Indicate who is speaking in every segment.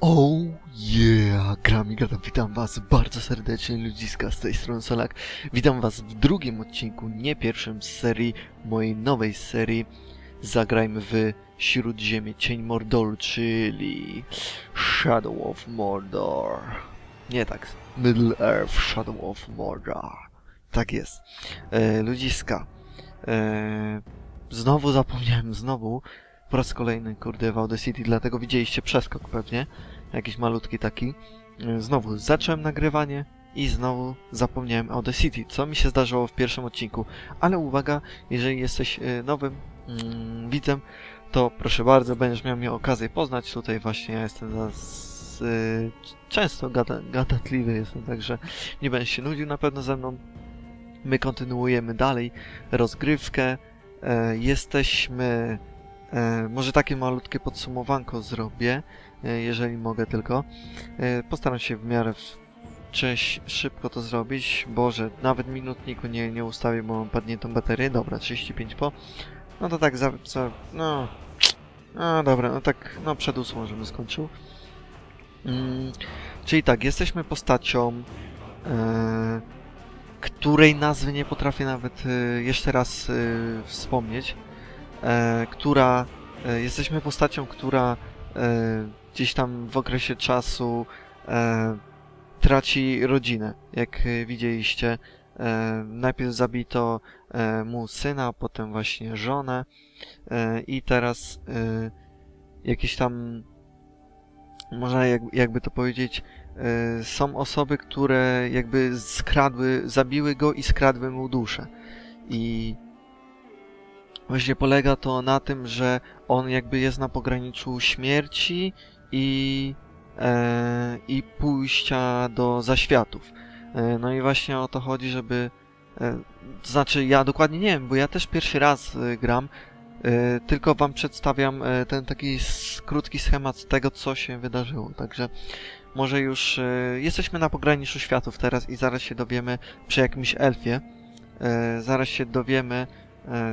Speaker 1: Oh yeah, gram i gadam, witam was bardzo serdecznie, ludziska z tej strony Solak. Witam was w drugim odcinku, nie pierwszym z serii, mojej nowej serii. Zagrajmy w Śródziemie Cień Mordoru, czyli Shadow of Mordor. Nie tak, Middle Earth Shadow of Mordor. Tak jest. E, ludziska, e, znowu zapomniałem, znowu po raz kolejny, kurde, w Audacity, dlatego widzieliście przeskok pewnie, jakiś malutki taki. E, Znowu zacząłem nagrywanie i znowu zapomniałem Audacity, co mi się zdarzyło w pierwszym odcinku. Ale uwaga, jeżeli jesteś e, nowym mm, widzem, to proszę bardzo, będziesz miał mi okazję poznać. Tutaj właśnie ja jestem za, y, często gada, gadatliwy jestem, także nie będziesz się nudził na pewno ze mną. My kontynuujemy dalej rozgrywkę. E, jesteśmy może takie malutkie podsumowanko zrobię, e, jeżeli mogę tylko. E, postaram się w miarę w, cześć, szybko to zrobić. Boże, nawet minutniku nie, nie ustawię, bo mam padniętą baterię. Dobra, 35 po. No to tak za... za no... No dobra, no tak, no przed ósmą, żebym skończył. Mm, czyli tak, jesteśmy postacią, e, której nazwy nie potrafię nawet e, jeszcze raz e, wspomnieć e, która e, jesteśmy postacią, która e, gdzieś tam w okresie czasu e, traci rodzinę. Jak e, widzieliście, e, najpierw zabito e, mu syna, potem właśnie żonę e, i teraz e, jakieś tam można jak, jakby to powiedzieć e, są osoby, które jakby skradły, zabiły go i skradły mu duszę. I Właśnie polega to na tym, że on jakby jest na pograniczu śmierci i, e, i pójścia do zaświatów. E, no i właśnie o to chodzi, żeby. E, to znaczy, ja dokładnie nie wiem, bo ja też pierwszy raz e, gram, e, tylko wam przedstawiam e, ten taki krótki schemat tego, co się wydarzyło. Także może już jesteśmy na pograniczu światów teraz i zaraz się dowiemy przy jakimś elfie. Zaraz się dowiemy,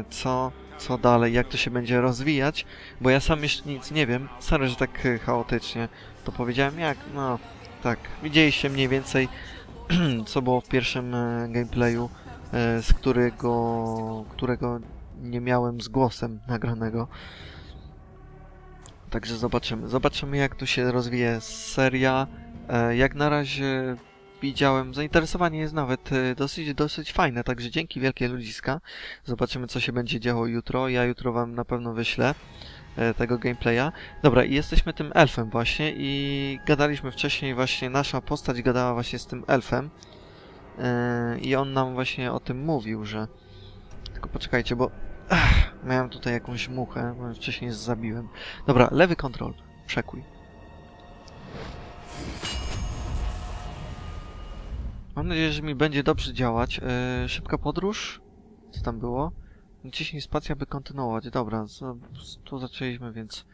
Speaker 1: co co dalej, jak to się będzie rozwijać, bo ja sam jeszcze nic nie wiem. Sorry, że tak e, chaotycznie to powiedziałem. Jak? No, tak. Widzieliście mniej więcej, co było w pierwszym e, gameplayu, e, z którego, którego nie miałem z głosem nagranego. Także zobaczymy. Zobaczymy, jak tu się rozwije seria. E, Jak na razie widziałem, zainteresowanie jest nawet e, dosyć, dosyć fajne, także dzięki wielkie ludziska. Zobaczymy, co się będzie działo jutro. Ja jutro wam na pewno wyślę e, tego gameplaya. Dobra, i jesteśmy tym elfem właśnie i gadaliśmy wcześniej właśnie, nasza postać gadała właśnie z tym elfem e, i on nam właśnie o tym mówił, że... Tylko poczekajcie, bo ach, miałem tutaj jakąś muchę, bo wcześniej zabiłem. Dobra, lewy kontrol, przekuj. Mam nadzieję, że mi będzie dobrze działać. E, szybka podróż? Co tam było? Ciśnij spacja, by kontynuować. Dobra, z, tu zaczęliśmy, więc...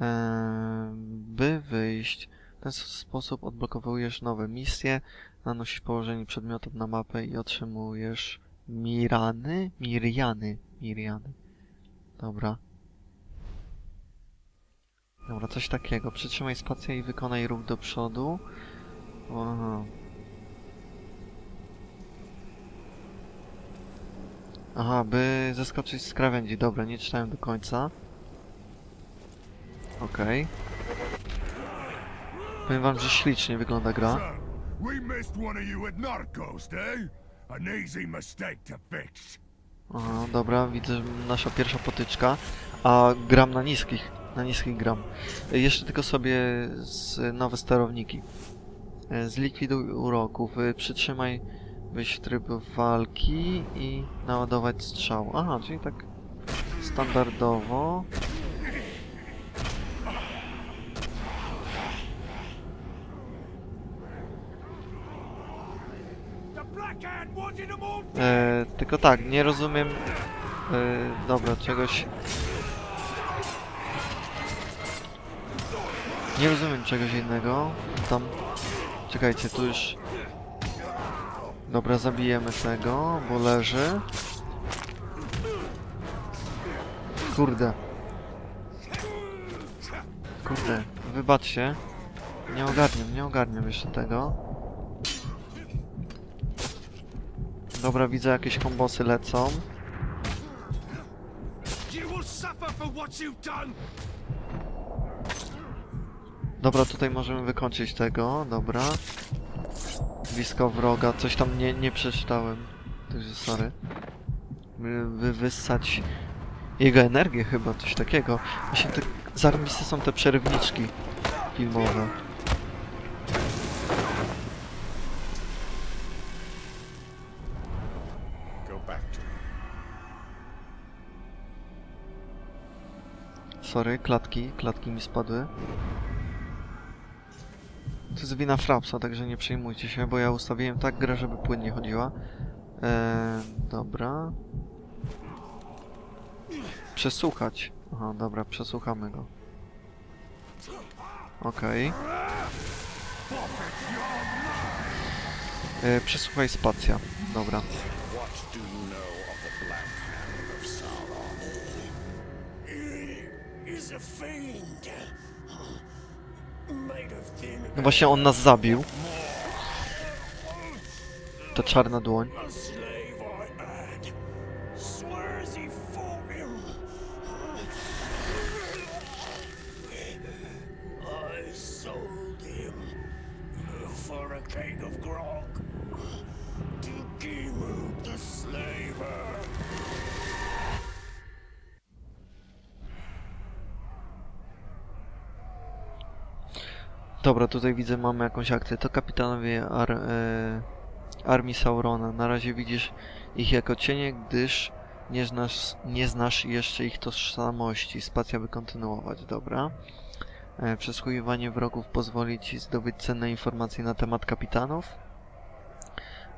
Speaker 1: E, by wyjść. W ten sposób odblokowujesz nowe misje, nanosisz położenie przedmiotów na mapę i otrzymujesz Mirany? Miriany. Miriany. Dobra. Dobra, coś takiego. Przytrzymaj spację i wykonaj ruch do przodu. Aha. Aha, by zeskoczyć z krawędzi. Dobra, nie czytałem do końca. Okej. Powiem wam, że ślicznie wygląda gra.
Speaker 2: Eh?
Speaker 1: Aha, dobra, widzę nasza pierwsza potyczka. A gram na niskich. Na niskich gram. Jeszcze tylko sobie z nowe sterowniki. E, Zlikwiduj uroków. E, Przytrzymaj wyjść tryb walki i naładować strzał. Aha, czyli tak standardowo. E, tylko tak, nie rozumiem. E, dobra, czegoś. Nie rozumiem czegoś innego. Tam. Czekajcie, tu już. Dobra, zabijemy tego, bo leży. Kurde. Kurde, wybaczcie. Nie ogarniam, nie ogarniam jeszcze tego. Dobra, widzę jakieś kombosy lecą. Dobra, tutaj możemy wykończyć tego, dobra. Blisko wroga, coś tam nie, nie przeczytałem. Także sorry. Wy, wyssać jego energię chyba, coś takiego. Właśnie te zarmisy są te przerywniczki filmowe. Sorry, klatki, klatki mi spadły. To jest wina Frapsa, także nie przejmujcie się, bo ja ustawiłem tak grę, żeby płynnie chodziła. Eee, dobra. Przesłuchać. Aha, dobra, przesłuchamy go. Okej. Eee, przesłuchaj spacja. Dobra.
Speaker 2: A fiend.
Speaker 1: No właśnie on nas zabił. To czarna dłoń. Dobra, tutaj widzę, mamy jakąś akcję. To kapitanowie ar, e, armii Saurona. Na razie widzisz ich jako cienie, gdyż nie znasz, nie znasz jeszcze ich tożsamości. Spacja by kontynuować, dobra. E, przesłuchiwanie wrogów pozwoli ci zdobyć cenne informacje na temat kapitanów.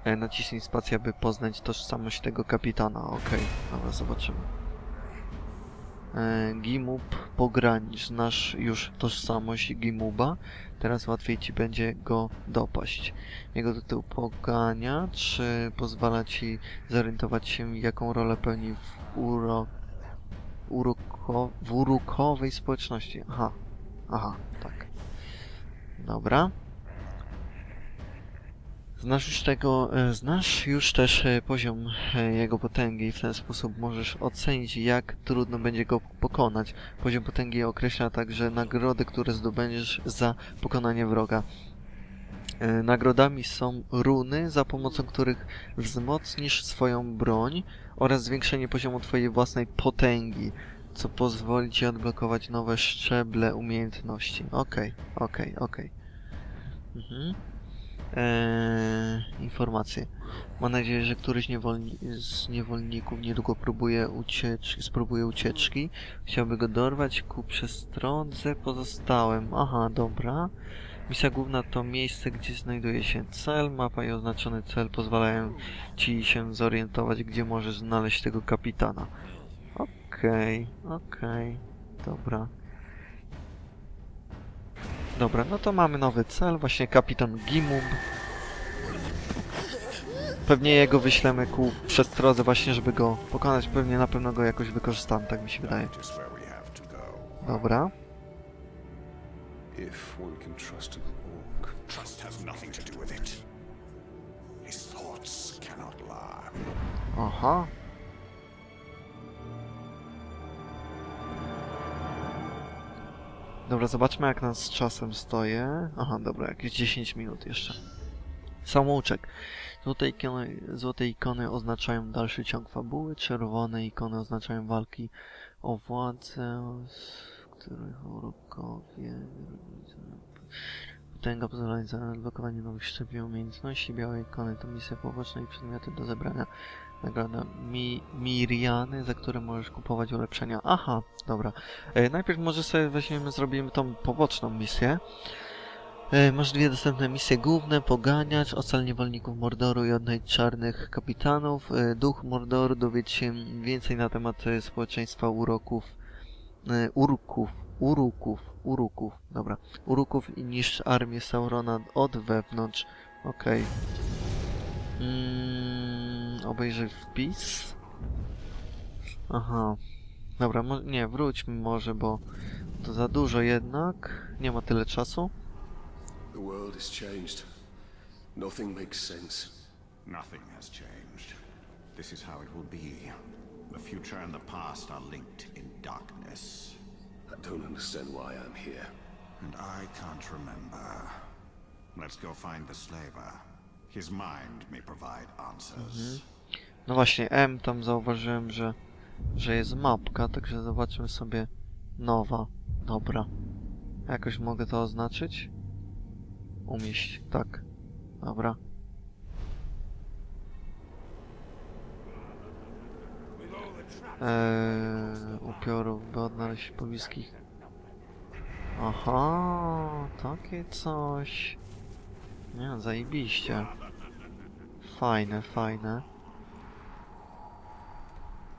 Speaker 1: E, naciśnij spację, by poznać tożsamość tego kapitana. Okej, dobra, zobaczymy. E, Gimub pogranicz. Znasz już tożsamość Gimuba. Teraz łatwiej ci będzie go dopaść. Jego tytuł poganiacz y, pozwala ci zorientować się, jaką rolę pełni w, uro... Uruko... w urukowej społeczności. Aha, aha, tak. Dobra. Znasz już tego, e, znasz już też e, poziom e, jego potęgi i w ten sposób możesz ocenić, jak trudno będzie go pokonać. Poziom potęgi określa także nagrody, które zdobędziesz za pokonanie wroga. Nagrodami są runy, za pomocą których wzmocnisz swoją broń oraz zwiększenie poziomu twojej własnej potęgi, co pozwoli ci odblokować nowe szczeble umiejętności. Okej, okej, okej. Mhm. Eee, informacje. Mam nadzieję, że któryś niewolni z niewolników niedługo próbuje ucieczki, spróbuje ucieczki. Chciałby go dorwać ku przestrodze pozostałym. Aha, dobra. Misja główna to miejsce, gdzie znajduje się cel. Mapa i oznaczony cel pozwalają ci się zorientować, gdzie możesz znaleźć tego kapitana. Okej, okej, dobra. Dobra, no to mamy nowy cel, właśnie kapitan Gimub. Pewnie jego wyślemy ku przestrodze właśnie, żeby go pokonać. Pewnie na pewno go jakoś wykorzystamy, tak mi się wydaje. Dobra.
Speaker 2: If one can trust an orc, trust has nothing to do with it. His thoughts cannot lie.
Speaker 1: Aha. Dobra, zobaczmy jak nas z czasem stoję. Aha, dobra, jakieś 10 minut jeszcze. Samouczek. Złote ikony, złote ikony oznaczają dalszy ciąg fabuły, czerwone ikony oznaczają walki o władzę, w których urokowie... Potęga pozwalająca na odblokowanie nowych szczepień umiejętności. Białe ikony to misje poboczne i przedmioty do zebrania. Nagroda Mi Miriany, za które możesz kupować ulepszenia. Aha, dobra. E, najpierw może sobie weźmiemy, zrobimy tą poboczną misję. E, masz dwie dostępne misje główne. Poganiacz, ocal niewolników Mordoru i odnajdź czarnych kapitanów. E, duch Mordoru, dowiedz się więcej na temat e, społeczeństwa uroków. E, urków. Uruków. Uruków. Dobra. Uruków niszcz armię Saurona od wewnątrz. Okej. Mm, obejrzyj wpis. Aha. Dobra, nie, wróćmy może, bo to za dużo jednak. Nie ma tyle czasu.
Speaker 3: The world has changed. Nothing makes sense.
Speaker 2: Nothing has changed. This is how it will be. The future and the past are linked in darkness.
Speaker 3: I don't understand why I'm here.
Speaker 2: And I can't remember. Let's go find the slaver. Answers.
Speaker 1: No właśnie, M tam zauważyłem, że, że jest mapka, także zobaczmy sobie nowa. Dobra. Jakoś mogę to oznaczyć? Umieść, tak. Dobra. Eee, upiorów, by odnaleźć pobliskich. Aha, takie coś. Nie, zajebiście. Fajne, fajne.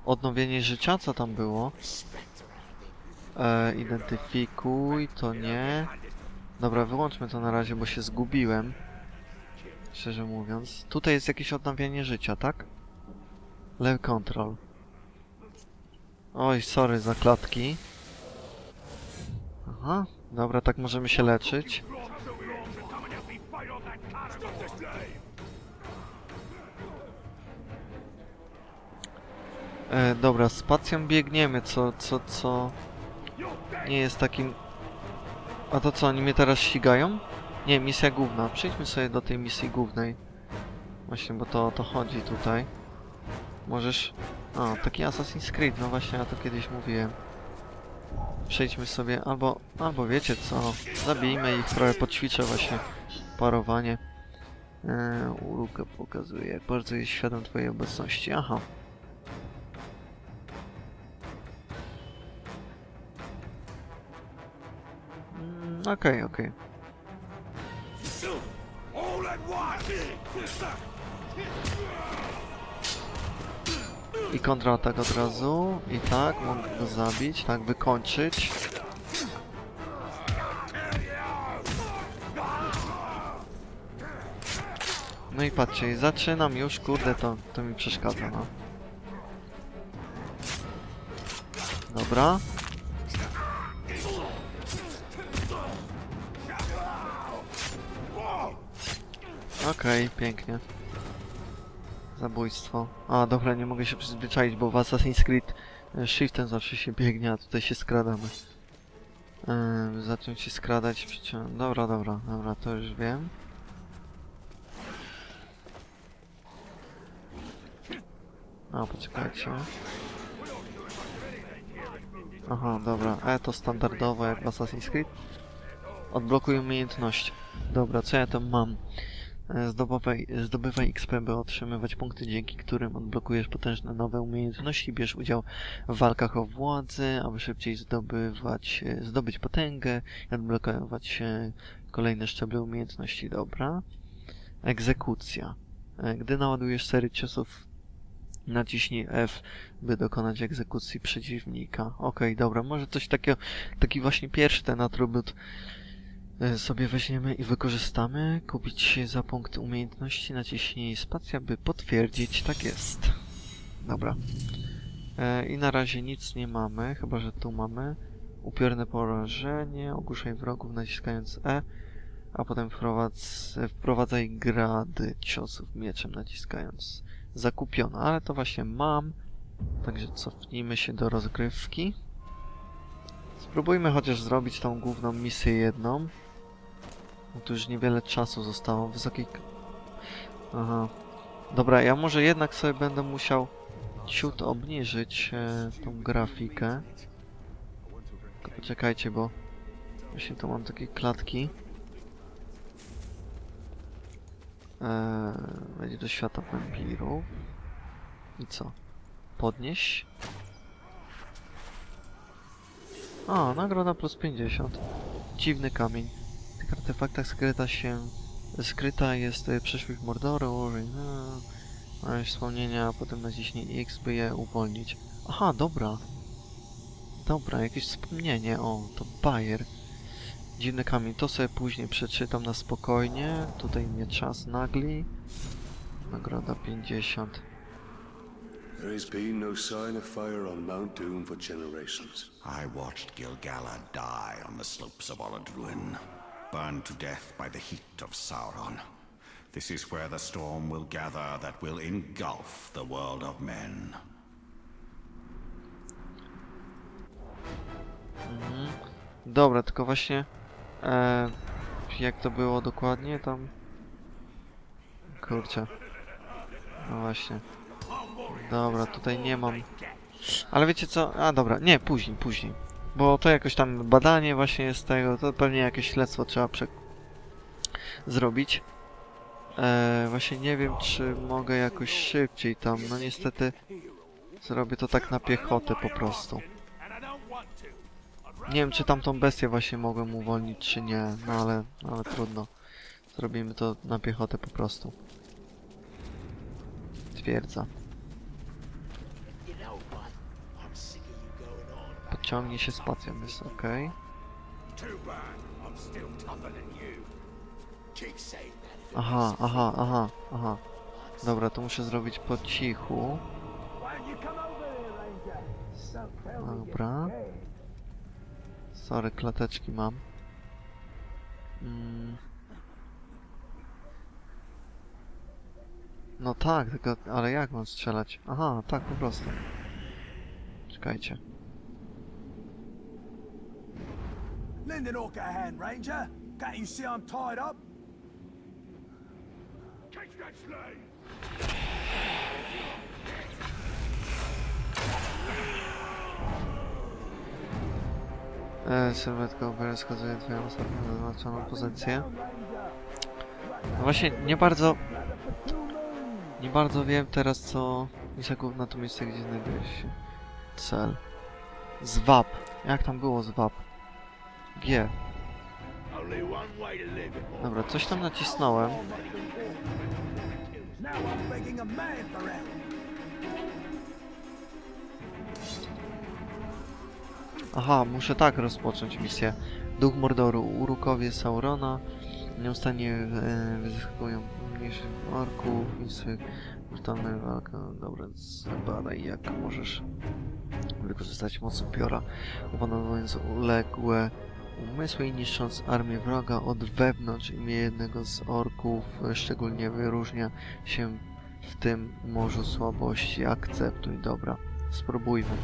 Speaker 1: Odnowienie życia, co tam było? E, identyfikuj, to nie. Dobra, wyłączmy to na razie, bo się zgubiłem. Szczerze mówiąc. Tutaj jest jakieś odnowienie życia, tak? Level control. Oj, sorry za klatki. Aha, dobra, tak możemy się leczyć. E, dobra, spacją biegniemy, co, co, co... Nie jest takim... A to co, oni mnie teraz ścigają? Nie, misja główna. Przejdźmy sobie do tej misji głównej. Właśnie, bo to o to chodzi tutaj. Możesz... O, taki Assassin's Creed, no właśnie, ja to kiedyś mówiłem. Przejdźmy sobie, albo, albo wiecie co, zabijmy ich, trochę poćwiczę właśnie parowanie. Eee, ulgę pokazuje, bardzo jest świadom twojej obecności. Aha. Okej, okej.
Speaker 2: All at once!
Speaker 1: I kontratak od razu. I tak, mogę go zabić, tak, wykończyć. No i patrzcie, zaczynam już, kurde, to, to mi przeszkadza, no. Dobra. Okej, pięknie. Zabójstwo. A, dobra, nie mogę się przyzwyczaić, bo w Assassin's Creed e, shiftem zawsze się biegnie, a tutaj się skradamy. Eee, zacząć się skradać, przycią... Dobra, dobra, dobra, to już wiem. A, poczekajcie. Aha, dobra, e to standardowo jak w Assassin's Creed. Odblokuj umiejętność. Dobra, co ja tam mam? Zdobywaj, zdobywaj XP, by otrzymywać punkty, dzięki którym odblokujesz potężne nowe umiejętności. Bierz udział w walkach o władzę, aby szybciej zdobywać, zdobyć potęgę i odblokować e, kolejne szczeble umiejętności. Dobra. Egzekucja. E, Gdy naładujesz serię ciosów, naciśnij F, by dokonać egzekucji przeciwnika. Okej, dobra, może coś takiego, taki właśnie pierwszy ten atrybut sobie weźmiemy i wykorzystamy. Kupić za punkt umiejętności, naciśnij spacja, by potwierdzić. Tak jest. Dobra. E, I na razie nic nie mamy, chyba że tu mamy. Upiorne porażenie, ogłuszaj wrogów naciskając E, a potem wprowadz, wprowadzaj grady ciosów mieczem naciskając zakupiono, ale to właśnie mam. Także cofnijmy się do rozgrywki. Spróbujmy chociaż zrobić tą główną misję jedną. Tu już niewiele czasu zostało. Wysokiej... Aha. Dobra, ja może jednak sobie będę musiał ciut obniżyć e, tą grafikę. Poczekajcie, bo właśnie tu mam takie klatki. Eee, będzie do świata wampirów. I co? Podnieś. A, nagroda plus 50. Dziwny kamień. W tych artefaktach skryta się... Skryta jest y, przyszłość Mordoru. No, masz wspomnienia, a potem naciśnij X, by je uwolnić. Aha, dobra. Dobra, jakieś wspomnienie. O, to Bayer. Dziwny kamień, to sobie później przeczytam na spokojnie. Tutaj mnie czas nagli. Nagroda 50.
Speaker 3: There has been no sign of fire on Mount Doom for generations.
Speaker 2: I watched Gilgala die on the slopes of Oladruin. Burned to death by the heat of Sauron. This is where the storm will gather that will engulf the world of men.
Speaker 1: Dobra, tylko właśnie... E, jak to było dokładnie tam? Kurczę. No właśnie. Dobra, tutaj nie mam... Ale wiecie co? A dobra, nie, później, później. Bo to jakoś tam badanie właśnie jest tego, to pewnie jakieś śledztwo trzeba prze... zrobić. E, właśnie nie wiem, czy mogę jakoś szybciej tam. No niestety zrobię to tak na piechotę po prostu. Nie wiem, czy tamtą bestię właśnie mogłem uwolnić, czy nie. No ale, ale trudno. Zrobimy to na piechotę po prostu. Twierdza. Podciągnij się spacją, jest ok. Aha, aha, aha, aha. Dobra, to muszę zrobić po cichu. Dobra. Sorry, klateczki mam. Mm. No tak, tylko, ale jak mam strzelać? Aha, tak po prostu. Czekajcie.
Speaker 4: Lend an orc a hand, Ranger. Can't you see I'm tied up? Catch that slave!
Speaker 1: E, sylwetka opery wskazuje twoją zaznaczoną pozycję. No właśnie, nie bardzo... Nie bardzo wiem teraz co... Misjaków na to miejsce, gdzie znajduje się cel. Zwab. Jak tam było zwab? G. Dobra, coś tam nacisnąłem. Aha, muszę tak rozpocząć misję. Duch Mordoru, urukowie Saurona nieustannie e, wyzyskują mniejszych orków i swych brutalnych walk. No, Dobra, zbadaj jak możesz wykorzystać moc upiora, opanowując uległe umysły i niszcząc armię wroga od wewnątrz. Imię jednego z orków e, szczególnie wyróżnia się w tym morzu słabości. Akceptuj, dobra. Spróbujmy.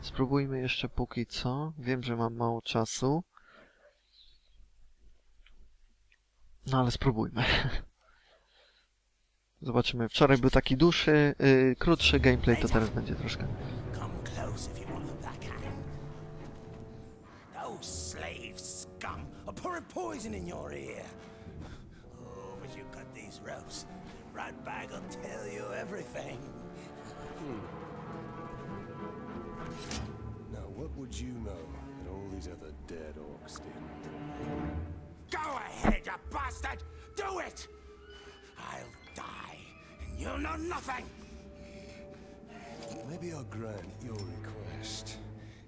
Speaker 1: Spróbujmy jeszcze póki co. Wiem, że mam mało czasu. No ale spróbujmy. Zobaczymy. Wczoraj był taki dłuższy, yy, krótszy gameplay, to teraz będzie troszkę.
Speaker 5: Pouring poison in your ear. Oh, but you cut these ropes. Right bag will tell you everything. Hmm.
Speaker 3: Now, what would you know that all these other dead orcs did?
Speaker 5: Go ahead, you bastard! Do it! I'll die, and you'll know nothing!
Speaker 3: Maybe I'll grant your request.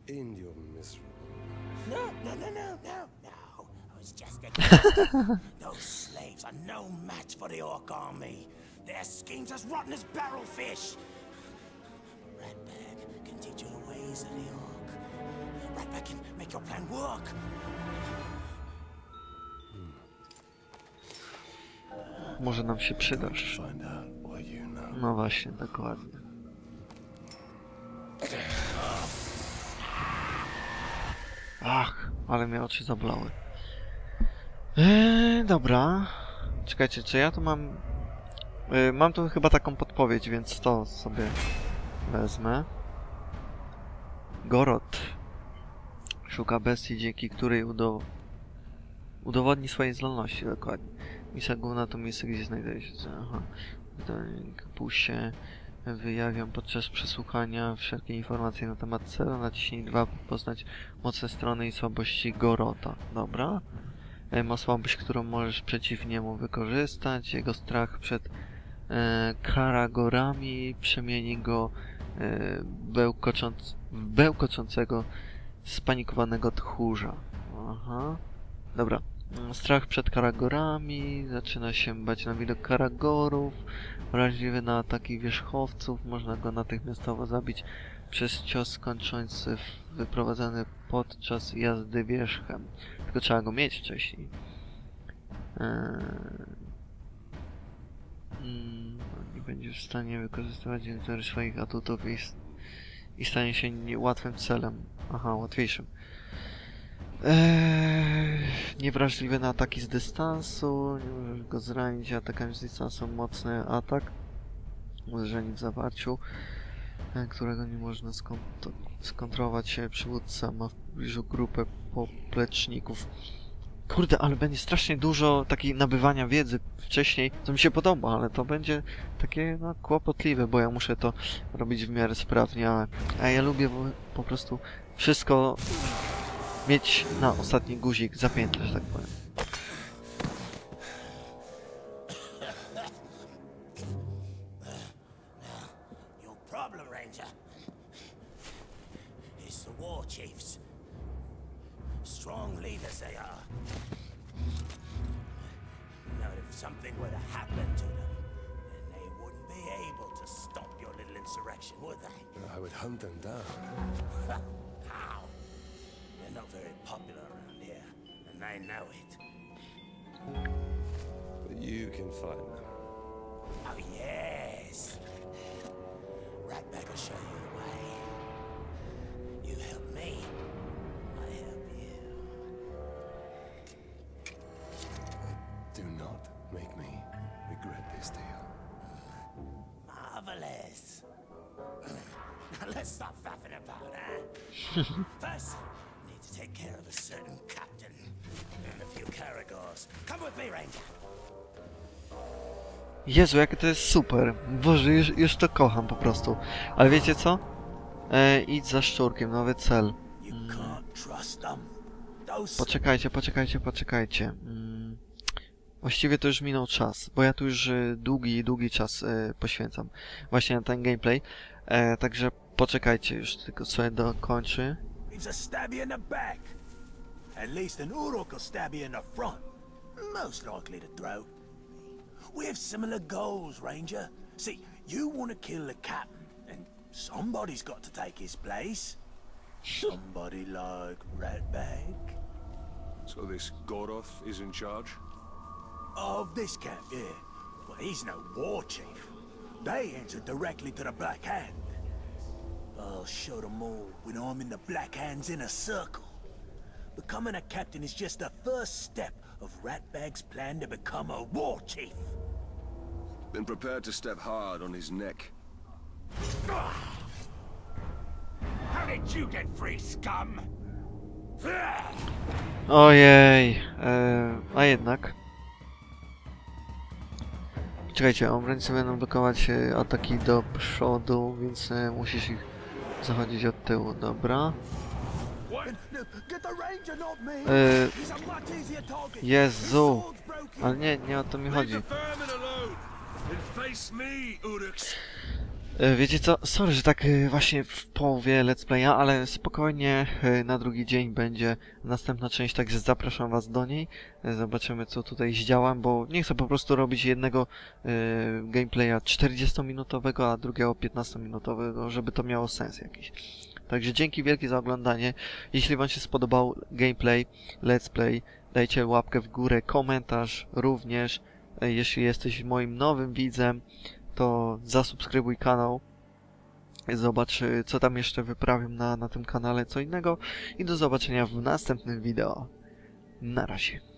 Speaker 3: End your miserable
Speaker 5: No, no, no, no, no, was just a Those slaves are no match for the orc army. Their schemes as rotten as barrel fish. Ratbag can teach you the ways of the orc. Ratbag can make your plan work.
Speaker 1: Może nam się przydasz.
Speaker 3: Find out what you know.
Speaker 1: No właśnie, dokładnie. Ach, ale mnie oczy zabolały. Eee, dobra. Czekajcie, czy ja tu mam... Eee, mam tu chyba taką podpowiedź, więc to sobie wezmę. Gorot. Szuka bestii, dzięki której udo... udowodni swoje zdolności, dokładnie. Misja główna to miejsce, gdzie znajduje się... Aha. Kapusie wyjawiam podczas przesłuchania wszelkie informacje na temat celu. Naciśnij 2, by poznać mocne strony i słabości Gorota. Dobra. Ma słabość, którą możesz przeciw niemu wykorzystać. Jego strach przed e, Karagorami przemieni go e, bełkocząc, w bełkoczącego, spanikowanego tchórza. Aha. Dobra. Mm, Strach przed Karagorami, zaczyna się bać na widok Karagorów, wrażliwy na ataki wierzchowców, można go natychmiastowo zabić przez cios kończący wyprowadzany podczas jazdy wierzchem. Tylko trzeba go mieć wcześniej. Eee, mm, nie będzie w stanie wykorzystywać niektórych swoich atutów i, i stanie się łatwym celem. Aha, łatwiejszym. Eee, niewrażliwy na ataki z dystansu, nie możesz go zranić atakami z dystansu, mocny atak, uderzenie w zawarciu, którego nie można skont- skontrolować. e, Przywódca ma w pobliżu grupę popleczników. Kurde, ale będzie strasznie dużo takiej nabywania wiedzy wcześniej, co mi się podoba, ale to będzie takie no, kłopotliwe, bo ja muszę to robić w miarę sprawnie, a, a ja lubię po- prostu wszystko mieć na ostatni guzik zapięte, że tak powiem.
Speaker 5: Strong leaders they are. Now, if something were to happen to them, then they wouldn't be able to stop your little insurrection, would they?
Speaker 3: I would hunt them down.
Speaker 5: How? They're not very popular around here, and they know it.
Speaker 3: But you can find them.
Speaker 5: Oh, yes. Right Ratbag will show you the way. You help me, Ranger.
Speaker 1: Jezu, jakie to jest super. Boże, już, już to kocham po prostu. Ale wiecie co? E, idź za szczurkiem, nowy cel.
Speaker 4: You can't trust them. Those
Speaker 1: Poczekajcie, poczekajcie, poczekajcie. Mm, Właściwie to już minął czas, bo ja tu już e, długi, długi czas e, poświęcam właśnie na ten gameplay. E, także poczekajcie, już tylko sobie dokończy.
Speaker 4: It's a stab in the back. At least an Uruk will stab you in the front. Most likely to throat. We have similar goals, Ranger. See, you want to kill the captain, and somebody's got to take his place. Somebody like Ratbag.
Speaker 3: So this Goroth is in charge?
Speaker 4: Of this camp, yeah. Well, he's no war chief. They answer directly to the Black Hand. I'll show them all when I'm in the Black Hand's inner circle. Becoming a captain is just the first step of Ratbag's plan to become a war chief.
Speaker 3: Been prepared to step hard on his neck.
Speaker 5: How did you get free, scum?
Speaker 1: Ojej, e, a jednak. Czekajcie, obrońcy będą blokować ataki do przodu, więc musisz ich zachodzić od tyłu, dobra.
Speaker 4: Target.
Speaker 1: Jezu, ale nie, nie o to mi chodzi. E, Wiecie co, sorry, że tak e, właśnie w połowie let's playa, ale spokojnie e, na drugi dzień będzie następna część, także zapraszam was do niej. Zobaczymy co tutaj zdziałam, bo nie chcę po prostu robić jednego gameplaya 40-minutowego, a drugiego 15-minutowego, żeby to miało sens jakiś. Także dzięki wielkie za oglądanie. Jeśli wam się spodobał gameplay, let's play, dajcie łapkę w górę, komentarz również. Jeśli jesteś moim nowym widzem, to zasubskrybuj kanał. Zobacz, y, co tam jeszcze wyprawiam na, na tym kanale, co innego. I do zobaczenia w następnym wideo. Na razie.